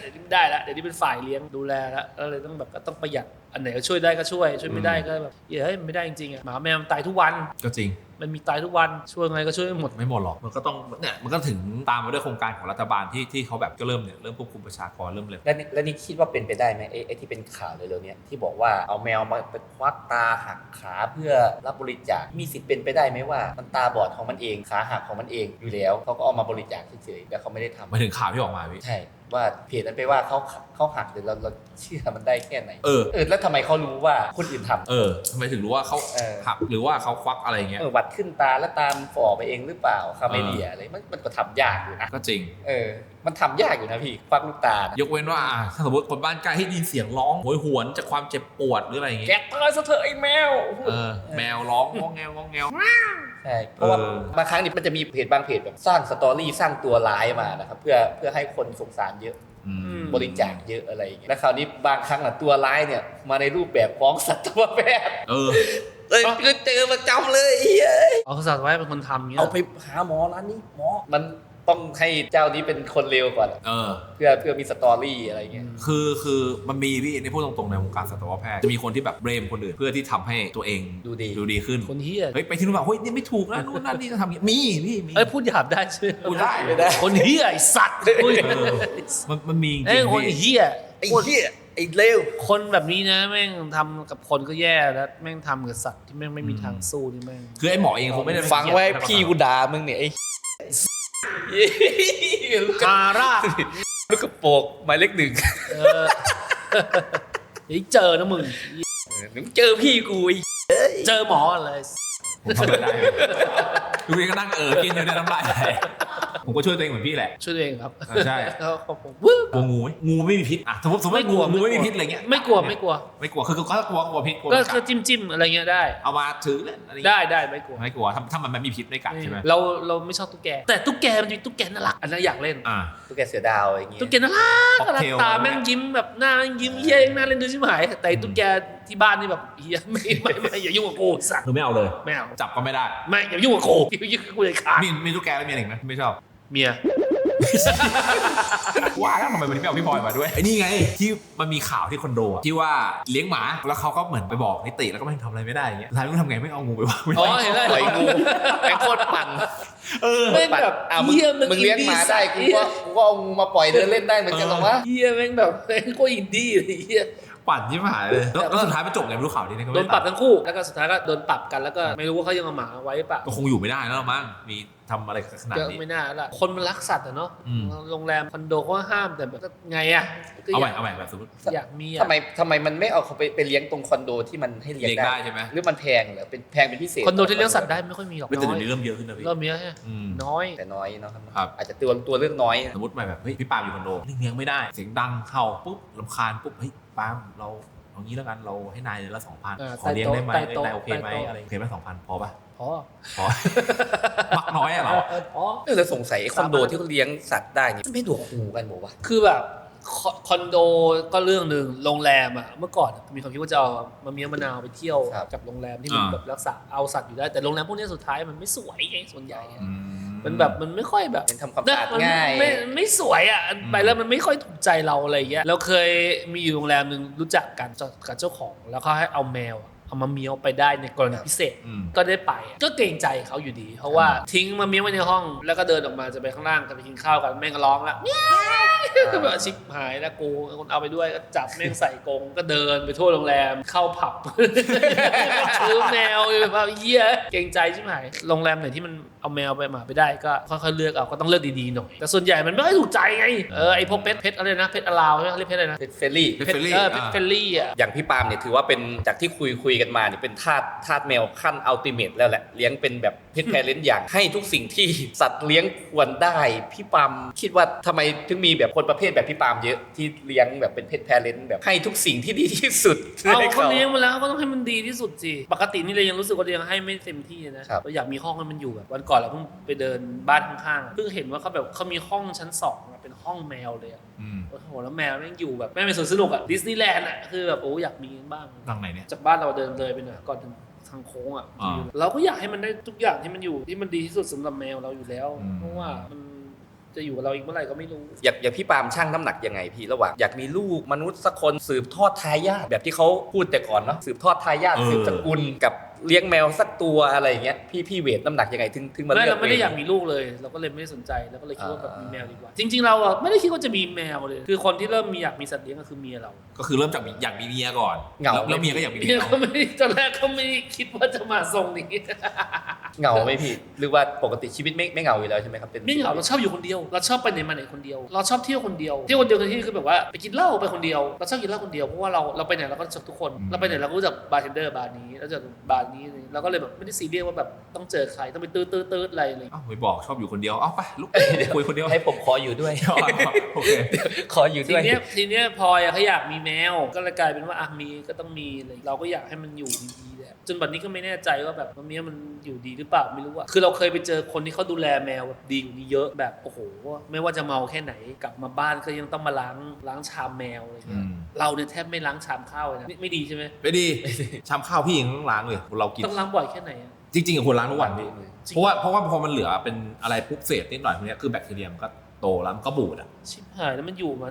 เดี๋ยวนี้ไม่ได้ละเดี๋ยวนี้เป็นฝ่ายเลี้ยงดูแลแล้วก็เลยต้องแบบก็ต้องประหยัดอันไหนก็ช่วยได้ก็ช่วย ช่วยไม่ได้ก็แบบเฮ้ยไม่ได้จริงๆอะหมาแมวมันตายทุกวันก็จริง มันมีตายทุกวันช่วยไงก็ช่วยไม่หมดไม่หมดหรอกมันก็ต้องเนี่ยมันก็ถึงตามมาด้วยโครงการของรัฐบาลที่ที่เขาแบบก็เริ่มเนี่ยเริ่มควบคุมประชากรเริ่มเลยแล้วนี่แล้วนี่คิดว่าเป็นไปได้ไหมไอ้ไอ้ที่เป็นข่าวเร็วๆเนี้ยที่บอกว่าเอาแมวมาไปควักตาหักขาเพื่อรับบริจาคมีสิทธิ์เป็นไปได้ไหมว่ามันตาบอดของมันเองขาหักของมันเองอยู่แล้วเขาก็เอามาบริจาคเฉยๆแล้วเขาไม่ได้ทำมาถึงข่าวที่ออกมาพี่ใช่ ว่าเพจนั้นไปว่าเขาเขาหักเดี๋ยวเราเราเชื่อมันได้แค่ไหนเออเออแล้วทำไมเขารู้ว่าคนอื่นทำ เออทำไมถึงรู้ว่าเขาเออ หักหรือว่าเขาควักอะไรเงี้ยเออวัดขึ้นตาแล้วตามฝ่อไปเองหรือเปล่าคาเมเดียอะไรมันมันก็ทำยากอยู่นะก็จริง เออ มันทำยากอยู่นะพี่ควักลูกตานะยกเว้นว่าอะถ้าสมมติคนบ้านใกล้ให้ได้ยินเสียงร้องโหยหวนจากความเจ็บปวดหรืออะไรอย่างแกเงี้ยตายซะเถอะไอ้แมว เออแมวร้องงองแงวงองแงว ใช่เพราะว่าเออบางครั้งนี่มันจะมีเพจบางเพจแบบสร้างสตอรี่สร้างตัวร้ายมานะครับเพื่อเพื่อให้คนสงสารเยอะอืมบริจาคเยอะอะไรอย่างเงี้ยแล้วคราวนี้บางครั้งอะตัวร้ายเนี่ยมาในรูปแบบของสัตวแพทย์เออเอ้ยคือเจอประจำเลยเฮ้ยเอาสัตว์ไว้เป็นคนทำเงี้ยเอาไปหาหมอร้านนี้หมอมัน ต้องให้เจ้านี้เป็นคนเลวก่อน เออ เพื่อเพื่อมีสตอรี่อะไรอย่างเงี้ย คือคือมันมีพี่ในพูดตรงๆในวงการสัตวแพทย์จะมีคนที่แบบเบรมคนอื่นเพื่อที่ทำให้ตัวเองดูดี ดูดีขึ้นคนเฮียเฮ้ยไปที่นู่นแบบเฮ้ยนี่ไม่ถูกนะนู่นนั่นนี่จะทำอย่างงี้มีพี่มี เอ้ยพูดหยาบได้ใช่ไหมพูดได้ ไม่ได้ คนเฮียไอสัตว์อุ้ยเออมันมันมีจริงเอ้ยๆคนพี่ เฮียไอ้เหี้ยไอ้เลวคนแบบนี้นะแม่งทำกับคนก็แย่แล้วแม่งทำกับสัตว์ที่แม่งไม่มีทางสู้นี่แม่ง คือไอ้หมอเองคงไม่ได้ฟังไว้พี่กูด่ามึงเนี่ยไอ้ ลูกกระคาราดลูกกระโปรงหมายเลขหนึ่งเออเดี๋ยวเจอนะมึงมึงเจอพี่กูไอ้เจอหมออะไร ผมทำอะไรได้ดูพี่ก็นั่งเออกินอยู่ในน้ำลายไหล ผมก็ช่วยตัวเองเหมือนพี่แหละ ช่วยตัวเองครับอ่าใช่ แล้วผมวึบกลัวงูไหมงูไม่มีพิษอะสมมติสมมติไม่กลัวงูไม่ไม่มีกลัวพิษอะไรเงี้ยไม่กลัวไม่กลัว ไม่กลัวคือคือก็กลัวกลัวพิษกลัวก็มันก็กัดจิ้มจิ้มๆอะไรเงี้ยได้ เอามาถือเล่นอะไรเงี้ยได้ได้ไม่กลัวไม่กลัวถ้าถ้ามันไม่มีพิษไม่กัดใช่ไหมเราเราไม่ชอบตุ๊กแก แต่ตุ๊กแกมันมีตุ๊กแกน่ารักอันนั้นอยากเล่น อ่า ตุ๊กแกเสือดาวอย่างเงี้ยตุ๊กแกน่ารักน่ารัก Cocktail ตาแม่งยิ้มแบบหน้าแม่งยิ้มเย้ยน่าเล่นดูชิบหาย แต่ไอ้ตุ๊กแกที่บ้านนี่แบบเฮียไม่ไม่ไม่อย่ายุ่งกับกูสัตว์คือไม่เอาเลย ไม่เอาจับก็ไม่ได้ ไม่อย่ายุ่งกับกูอย่ายุ่งกับกูเลยขาดมีมีตุ๊กแกแล้วมีอะไรอีกไหมไม่ชอบ เมีย ว่าแล้วทำไมวันนี้ไม่เอาพี่พลอยมาด้วย ไอ้นี่ไงที่มันมีข่าวที่คอนโดอะที่ว่าเลี้ยงหมาแล้วเขาก็เหมือนไปบอกนิติแล้วก็ไม่ทำอะไรไม่ได้อย่างเงี้ยท้ายต้องทำไงไม่เอางูไปวางไว้อ๋อเห็นแล้วปล่อยงูแม่งโคตรปั่นเออแม่งแบบอะมึงเหี้ยมันมึงเลี้ยงหมาได้กูอินดี้ก็กูก็เอางูมาปล่อยเดินเล่นได้เหมือนกันหรอวะ เฮียแม่งแบบแม่งโคตรอินดี้เลยเฮีย ปั่นที่หายเลยแล้วแล้วสุดท้ายไปจบไงไม่รู้ข่าวนี้ก็โดไม่นได้ปรับทั้งคู่แล้วก็สุดท้ายก็โดนปรับกันแล้วก็ไม่รู้ว่าเขายังเอาหมาไว้เปล่าก็คงอยู่ไม่ได้แล้วมั้งมีทำอะไรขนาดก็นี้ไม่น่าละคนมันรักสัตว์อะเนาะอืมโรงแรมคอนโดเขาห้ามแต่แบบก็ไงอะก็เอาอใหม่ยากเอาใหม่แบบสมมติอยากมีอะทำไมทำไมมันไม่เอาเขาไปไปเลี้ยงตรงคอนโดที่มันให้เลี้ยงเลี้ยงได้ใช่ไหมหรือมันแพงเหรอเป็นแพงเป็นพิเศษคอนโดที่เลี้ยงสัตว์ได้ไม่ค่อยมีหรอกไม่แต่น้เดี๋อยวยนี้เริ่มเยอะขึ้นนะพี่เริ่มมีแล้วใช่ไหมอืมน้อยแต่น้อยเนาะครับครับอาจจะตัวตัวเรื่องน้อย สมมติมาแบบเฮ้ยพี่ปาล์มอยู่คอนโดเลี้ยงไม่ได้ เสียงดังเข้าปุ๊บลำคาญปุ๊บเฮ้ย ปาล์มเราเอางี้แล้วกันเราให้นายเดือนละสองพันอ่าขอเลี้ยงได้ไหมใต้โต๊ะนายโอเคไหมใต้โต๊ะ อะไรโอเคไหมสองพันพอปะพอพอ มักน้อยอะเหรอเออพอเออแล้วสงสัยไอ้คอนโดที่เขาเลี้ยงสัตว์ได้นี่มันไม่ดูคูกันบอกว่าคือแบบคอคอนโดก็เรื่องหนึ่งโรงแรมอะเมื่อก่อนอะมีความคิดว่าจะเอามะเมียวมะนาวไปเที่ยวครับกับโรงแรมที่มันอ่าแบบรักษาเอาสัตว์อยู่ได้แต่โรงแรมพวกนี้สุดท้ายมันไม่สวยไงส่วนใหญ่อะ อืมั นแบบมันไม่ค่อยแบบเป็นทำความสะอาดง่ายมันไม่ไม่สวยอะไปแล้วมันไม่ค่อยถูกใจเราอะไรอย่างเงี้ยเราเคยมีอยู่โรงแรมหนึ่งรู้จักกันกับเจ้าของ แล้วเขาให้เอาแมวอะเอามาเมียวไปได้ในกรณีพิเศษอืมก็ได้ไปอะก็เกรงใจเขาอยู่ดี เพราะว่าทิ้งมาเมียวไว้ในห้อง แล้วก็เดินออกมาจะไปข้างล่างกันไปกินข้าวกันแม่งก็ร้องละเมียวแบบชิบหายแล้วกูคนเอาไปด้วยก็จับแม่งใส่กรงก็เดินไปทั่วโรงแรมเข้าผับ ซื้อแมวแบบเยี่ยเกรงใจชิบหายโรงแรมไหนที่มันเอาแมวไปหมาไปได้ก็ค่อยๆเลือกเอาก็ต้องเลือกดีๆหน่อยแต่ส่วนใหญ่มันไม่ค่อยถูกใจไงเออไอพวกเพชรเพชรอะไรนะเพชรอลาวใช่ไหมเขาเรียกเพชรอะไรนะเป็นเฟรนลี่ เพชรเฟรนลี่เออเพชรอ่าเฟรนลี่อะอย่างพี่ปาล์มเนี่ยถือว่าเป็นจากที่คุยคุยกันมาเนี่ยเป็นทาสทาสแมวขั้นอัลติเมทแล้วแหละเลี้ยงเป็นแบบเพชรแพรเลนอย่างให้ทุกสิ่งที่สัตว์เลี้ยงควรได้พี่ปาล์มคิดว่าทำไมถึงมีแบบคนประเภทแบบพี่ปาล์มเยอะที่เลี้ยงแบบเป็นเพชรแพรเลนแบบให้ทุกสิ่งที่ดีที่สุดเอาให้เขาเลี้ยงมาแล้วก็ต้องให้มันดีที่สุดสิปกตินี่เรายังรู้สึกว่าเรายังให้ไม่เต็มที่นะครับเราอยากมีห้องให้มันอยู่แบบวันก่อนเราเพิ่งไปเดินบ้านข้างๆอะเพิ่งเห็นว่าเขาแบบเขามีห้องชั้นสองอะเป็นห้องแมวเลยอะอืมโอ้โหแล้วแมวแม่งอยู่แบบแม่งเป็นสวนสนุกอะดิสนีย์แลนด์อะคือแบบโอ้อยากมีบ้างทางไหนเนี่ยจากบ้านเราเดินเลยไปหน่อยก่อนถึงทางโค้งอะอ่าเราก็อยากให้มันได้ทุกอย่างที่มันอยู่ที่มันดีที่สุดสำหรับแมวเราอยู่แล้วอืมเพราะว่ามัน จะอยู่กับเราอีกเมื่อไหร่ก็ไม่รู้ อยากอยากพี่ปาล์มช่างน้ำหนักยังไงพี่ระหว่างอยากมีลูกมนุษย์สักคนสืบทอดทายาทแบบที่เขาพูดแต่ก่อนเนาะสืบทอดทายาทเออ สืบสกุลกับ เลี้ยงแมวสักตัวอะไรอย่างเงี้ยพี่พี่เวทน้ำหนักยังไงถึงถึงมาไม่เลือกเราไม่ได้วทอยากมีลูกเลย เราก็เลยไม่ได้สนใจแล้วก็เลยคิดว่าแบบอ่ามีมีแมวดีกว่า จริง ๆ เราอะไม่ได้คิดว่าจะมีแมวเลย คือคนที่เริ่มมีอยากมีสัตว์เลี้ยงก็คือเมียเรา ก็คือเริ่มจากอยากมีเมียก่อนเหงาแล้วแล้วเมียก็อยากมีเมีเมียยก็ไม่ได้ตอนแรกก็ไม่ได้คิดว่าจะมาทรงนี้เหงาไหมพี่หรือว่าปกติชีวิตไม่ไม่เหงาอยู่แล้วใช่ไหมครับเป็นไม่เหงาเราชอบอยู่คนเดียว เราชอบไปไหนมาไหนคนเดียว เราชอบเที่ยวคนเดียวเที่ยวคนเดียวในที่นี้คือแบบว่าไปกินเหล้าไปคนเดียวเราชอบกินเหล้าคนเดียวเพราะว่าเราเราไปไหนเราก็รู้จักทุกคนเราไปไหนเราก็รู้จักบาร์เทนเดอร์บาร์นี้เราจะบาร์นี้เราก็เลยแบบไม่ได้ซีเรียสว่าแบบต้องเจอใครต้องไปตื้อตื้อตื้ออะไรเลยเอ้าไม่บอกชอบอยู่คนเดียวเอ้าไปลุกคุยคนเดียวให้ผมขออยู่ด้วยโอเคขออยู่ทีด้วยเนี้ยทีเนี้ยพลอยอะเขาอยากมีแมวก็เลยกลายเป็นว่าอะมีก็ต้องมีเลยเราก็อยากให้มันอยู่ดีๆ แหละจนบัดนี้ก็ไม่แน่ใจว่าแบบมันเนี้ยมันอยู่ดีหรือเปล่าไม่รู้อะคือเราเคยไปเจอคนที่เขาดูแลแมวแบบดีกว่านี้เยอะแบบโอ้โห ไม่ว่าจะเมาแค่ไหนกลับมาบ้านก็ยังต้องมาล้างล้างชามแมวอะไรเงี้ยอืมเราเนี่ยแทบไม่ล้างชามข้าวเลยนะไม่ไม่ดีใช่ไหมไม่ดีชามข้าวพี่ยังต้องล้างเลยเรากินต้องล้างบ่อยแค่ไหนอะจริงๆอะควรล้างทุกวันพี่จริงเพราะว่าเพราะว่าพอมันเหลือเป็นอะไรปุ๊บเศษนิดหน่อยพวกเนี้ยคือแบคทีเรียมันก็โตแล้วมันก็บูดอะชิบหายแล้วมันอยู่มา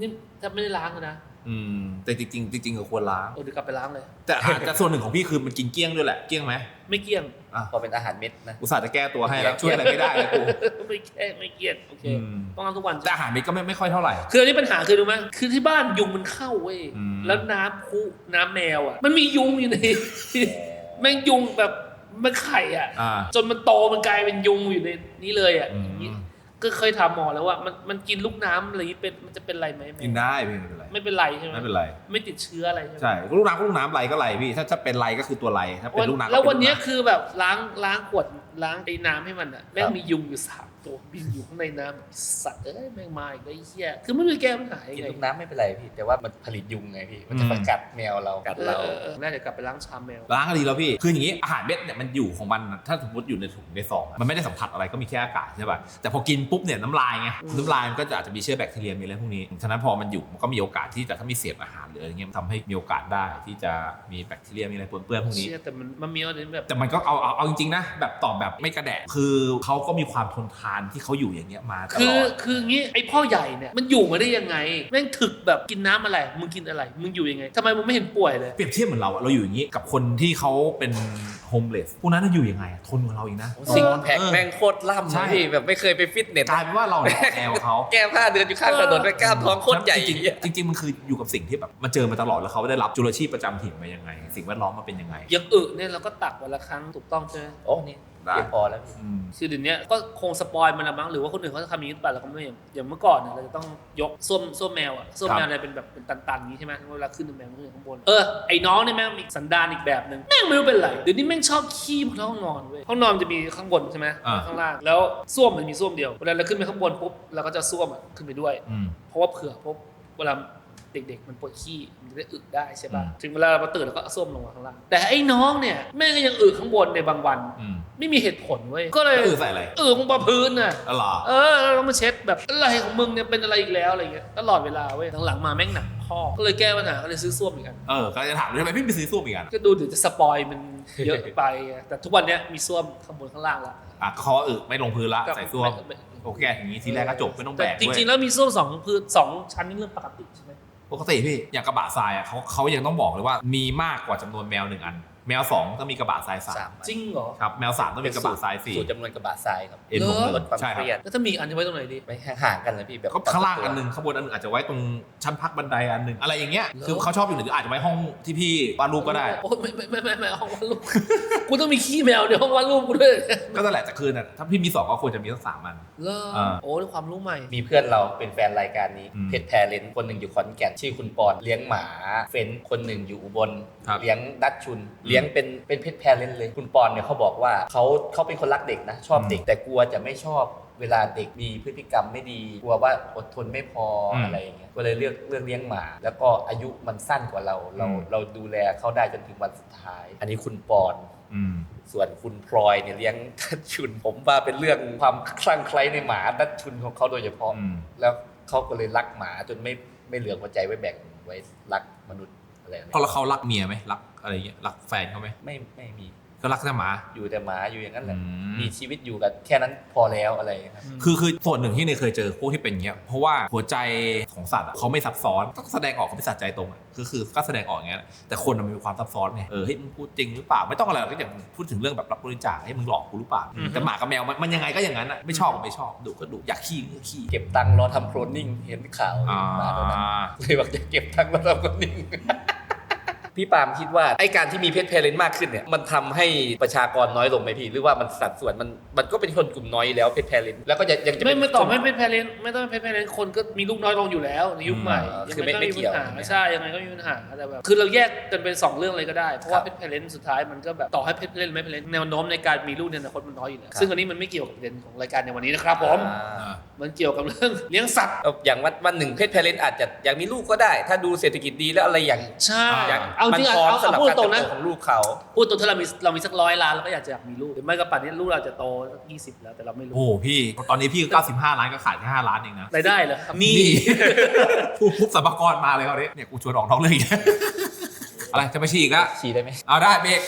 นี่แทบไม่ได้ล้างเลยนะ อืมแต่จริงๆจริงๆก็ควรล้างเออเดี๋ยวกลับไปล้างเลย แต่อาจจะส่วนหนึ่งของพี่คือมันกินเกลี้ยงด้วยแหละเกลี้ยงไหม ไม่เกลี้ยงอะ พอเป็นอาหารเม็ดนะ อุตส่าห์จะแก้ตัวให้แล้วช่วยอะไรไม่ได้เลยกู ไม่แค่ไม่เกลี้ยงโอเคอืม ต้องล้างทุกวันแต่อาหารเม็ดก็ไม่ไม่ค่อยเท่าไหร่ คืออันนี้ปัญหาคือรู้ไหมคือที่บ้านยุงมันเข้าเว้ยอืม แล้วน้ำคุน้ำแมวอะ มันมียุงอยู่ใน แม่งยุงแบบมันไข่อะ อ่า จนมันโตมันกลายเป็นยุงอยู่ในนี้เลยอะอืม อย่างนี้ ก็เคยถามหมอแล้วว่ามันมันกินลูกน้ำอะไรอย่างนี้เป็นมันจะเป็นไรไหมแมวกินได้พี่ไม่เป็นไรไม่เป็นไรใช่ไหมไม่เป็นไร ไม่ติดเชื้ออะไรใช่ไหมใช่ลูกน้ำก็ลูกน้ำไรก็ไรพี่ถ้าจะเป็นไรก็คือตัวไรถ้าเป็นลูกน้ำก็แล้วเป็วันเนี้ยลูกำคือแบบล้างล้างขวดล้างไอ้น้ำให้มันอะแม่งครับมียุงอยู่สาม ตัวบินอยู่ข้างในน้ำสัตว์เอ้ยแม่งมาอีกแล้วไอ้เหี้ยคือไม่รู้จะแก้ปัญหายังกินไงลูกน้ำไม่เป็นไรพี่ แต่ว่ามันผลิตยุงไงพี่ มันจะมากัดแมวเรากัดเออเราเออเออน่าจะกลับไปล้างชามแมว ล้างก็ดีแล้วพี่ คืออย่างนี้อาหารเม็ดเนี่ยมันอยู่ของมัน ถ้าสมมติอยู่ในถุงในซองอะมันไม่ได้สัมผัสอะไรก็มีแค่อากาศใช่ป่ะ แต่พอกินปุ๊บเนี่ยน้ำลายไงอืมน้ำลายมันก็จะอาจจะมีเชื้อแบคทีเรียมีอะไรพวกนี้ ฉะนั้นพอมันอยู่มันก็มีโอกาสที่จะถ้ามีเศษอาหารหรืออะไรเงี้ยมันทำให้มีโอกาสได้ที่จะมีแบคทีเรียมีอะไรปนเปื้อนพวกนี้ เชี่ยแต่มันมันมีอะไรแบบ แต่มันก็เอาเอาเอาจริงๆนะแบบตอบแบบไม่กระแดะคือเขาก็มีความทนทานานที่เขาอยู่อย่างเงี้ยมาตคืลออด คืออย่างงี้ไอ้พ่อใหญ่เนี่ยมันอยู่มาได้ยังไงแม่งถึกแบบกินน้ำอะไรมึงกินอะไรมึงอยู่ยังไงทำไมมึงไม่เห็นป่วยเลย เปรียบเทียบเหมือนเราอะเราอยู่อย่างนี้กับคนที่เขาเป็นโฮมเลสพวกนั้นน่ะอยู่ยังไงอะทนกว่าเราอีกนะ สิ่งแพคเออแม่งโคตรล่ำใช่ นะพี่แบบไม่เคยไปฟิตเนสกลายเป็นว่าเราเนี่ยแอลเขาแก้ผ้าเดินอยู่ข้างถนนไปกล้ามท้องโคตรใหญ่จริงๆจริงๆมันคืออยู่กับสิ่งที่แบบมันเจอมาตลอดแล้วเขาได้รับจุลชีพประจำถิ่นมายังไง สิ่งแวดล้อมมาเป็นยังไงอยังอึเนี่ยเราก็ตักวันละครั้งถูกต้องใช่ไหมโอ้นี่ ได้ เพียงพอแล้วพี่อืม คือเดี๋ยวนี้ก็คงสปอยมันละมั้งหรือว่าคนอื่นเขาจะทำอย่างนี้หรือเปล่าเราก็ไม่รู้อย่างเมื่อก่อนเนี่ยเราจะต้องยกส้มส้มแมวอะส้มแมวอะไรเป็นแบบเป็นตันๆอย่างนี้ใช่ไหมเวลาขึ้นแมวขึ้นข้างบนเออไอ้น้องเนี่ยแม่งมีสันดานอีกแบบหนึ่งแม่งไม่รู้เป็นไรเดี๋ยวนี้แม่งชอบขี้บนห้องนอนเว้ยห้องนอนมันจะมีข้างบนใช่ไหมอ่า ข้างล่างแล้วส้วมมันมีส้วมเดียวเวลาเราขึ้นไปข้างบนปุ๊บเราก็จะส้วมอะขึ้นไปด้วย อืมเพราะว่าเผื่อพวกเวลา เด็กๆ มันปวดขี้มันจะได้อึได้ใช่ป่ะอืมถึงเวลาเราตื่นเราก็เอาส้วมลงมาข้างล่างแต่ไอ้น้องเนี่ยแม่งก็ยังอึข้างบนในบางวันอืมไม่มีเหตุผลเว้ยก็เลยก็คือใส่อะไรอึลงมาพื้นน่ะอ๋อเหรอเออแล้วมาเช็ดแบบอะไรของมึงเนี่ยเป็นอะไรอีกแล้วอะไรเงี้ยตลอดเวลาเว้ยหลังๆมาแม่งหนักข้อก็เลยแก้ปัญหาก็เลยซื้อส้วมอีกอันเออก็จะถามเลยทำไมพี่ไปซื้อส้วมอีกอะก็ดูเดี๋ยวจะสปอยมันเยอะไปอะแต่ทุกวันเนี้ยมีส้วมข้างบนข้างล่างละอะคออึไม่ลงพื้นละก็ใส่ส้วมไไโอเคอย่างนี้ทีแรกก็จบไม่ต้องแบแต่กจด้วยริงๆแล้วมีส้วมสองพื้นสองชั้นนี่เรื่องปกติใช่ไหม ปกติพี่อย่างกระบะทรายอะเขาเขายังต้องบอกเลยว่ามีมากกว่าจำนวนแมวหนึ่งอัน แมวสองต้องมีกระบะทรายสาสามมจริงเหรอครับ แมวสามต้องมีกระบะทรายสี่ สูตรจำนวนกระบะทรายครับเอ็นผมเหรอลดความใช่เคครับรียดแล้วถ้ามีอีกอันจะไว้ตรงไหนดีไม่ห่างๆกันเลยพี่แบบ ก็ข้างล่างอันหนึงข้างบนอันหนึงอาจจะไว้ตรงชั้นพักบันไดอันหนึงอะไรอย่างเงี้ยเหรอคือเขาชอบอยู่หรืออาจจะไว้ห้องที่พี่วาดรูปก็ได้ โอ้ยไม่ไม่ไม่ไม่ไม่ห้องวาดรูป กูต้องมีขี้แมวในห้องวาดรูปกูด้วยก็นั่นแหละแต่คืนน่ะถ้าพี่มีสองก็ควรจะมีสักสามอัน เลออ่า โอ้ยความรู้ใหม่ มีเพื่อนเราเป็นแฟนรายการนี้อืมเพชรแพรเลนคนหนึ่งอยู่ขอนแก่นชื่อคุณปอนเลี้ยงหมา เฟ้นคนหนึ่งอยู่อุบลครับ เลี้ยงดัชชุนเลี้ยงเป็นเป็นเพชรแพรเลนเลย คุณปอนเนี่ยเขาบอกว่าเขาเขาเป็นคนรักเด็กนะชอบเด็กแต่กลัวจะไม่ชอบเวลาเด็กมีพฤติกรรมไม่ดีกลัวว่าอดทนไม่พออมอะไรอย่างเงี้ยก็เลยเลือกเลือกเลี้ยงหมา แล้วก็อายุมันสั้นกว่าเรา เราอืมเราดูแลเขาได้จนถึงวันสุดท้าย อันนี้คุณปอนอืมส่วนคุณพลอยเนี่ยเลี้ยงดัชชุน ผมว่าเป็นเรื่องความคลั่งไคล้ในหมาดัชชุนของเขาโดยเฉพาะอืมแล้วเขาก็เลยรักหมาจนไม่ไม่เหลือหัวใจไว้แบ่งไว้รักมนุษย์ อะไรแบบพอนี้แล้วเขารักเมียไหมรักอะไรเงี้ยรักแฟนเขาไหมไม่ไม่มีก็รักแต่หมา อยู่แต่หมาอยู่อย่างนั้นแหละอืมมีชีวิตอยู่กับแค่นั้นพอแล้วอะไรอย่างเงี้ยครับคือคือส่วนหนึ่งที่เนยเคยเจอพวกที่เป็นอย่างเงี้ย เพราะว่าหัวใจของสัตว์อะเขาไม่ซับซ้อน ต้องแสดงออกเขาเป็นสัตว์ใจตรงอะคือคือก็แสดงออกอย่างเงี้ย แต่คนอะมันมีความซับซ้อนไง เออเฮ้ยมึงพูดจริงหรือเปล่า ไม่ต้องอะไรหรอกก็อย่างพูดถึงเรื่องแบบรับบริจาคให้มึงหลอกกูหรือเปล่าอือฮึแต่หมากับแมวมันมันยังไงก็อย่างนั้นอะไม่ชอบก็ไม่ชอบ ดุก็ดุ อยากขี้ก็ขี้ เก็บตังค์รอทำโคลนนิ่ง เห็นข่าวอ่าหมาตัวนั้นเลยบอกจะเก็บตังค์รอทำโคลนนิ่ง พี่ปาล์มคิดว่าไอการที่มีเพชรเพลนมากขึ้นเนี่ยมันทำให้ประชากรน้อยลงไหมพี่ หรือว่ามันสัดส่วนมันมันก็เป็นคนกลุ่มน้อยอยู่แล้วเพชรเพลนแล้วก็ยังยังจะไม่เป็นไม่ต่อไม่เป็นแพเลนไม่ต้องเป็นแพเลนคนก็มีลูกน้อยลงอยู่แล้วในยุคใหม่อืมยังคือไงไม่ก็ไม่มีเกี่ปัยวญหาใช่ไหมใช่ยังไงก็มีปัญหาแต่แบบคือเราแยกกันเป็นสองเรื่องเลยก็ได้เพราะว่าครับเพชรแพเลนสุดท้ายมันก็แบบต่อให้เพชรเพลนไม่เพลนแนวโน้มในการมีลูกในอนาคตมันน้อยอยู่แล้วครับซึ่งอันนี้มันไม่เกี่ยวกับประเด็นของรายการในวันนี้นะครับผมอ่าอ่ามันเกี่ยวกับเรื่องเลี้ยงสัตว์เอาอย่างวันวันหนึ่งเพชรเพลนอาจจะอยากมีลูกก็ได้ ถ้าดูเศรษฐกิจดีแล้วอะไรอย่างใช่อย่างเอาจริงมันๆพร้อมเอาสำหเอารับพูดการตรเติงบนะโตของลูกเขาพูดตรงถ้าเรามีเรามีสักร้อยล้านเราก็อยากจะอยากมีลูกหรือไม่ก็ป่านนี้ลูกเราจะโตสักยี่สิบแล้วแต่เราไม่รู้โอ้โหพี่ ตอนนี้พี่ก็95ล้านก็ขายแค่5ล้านเองนะรายได้เหรอครับนี่ผู้พุบสัมภากรมาเลยเขาวนี้เนี่ยกูชวนออกนอกเรื่องอีกอะไรจะไปฉีกละชี้ได้ไหมเอาได้เบรก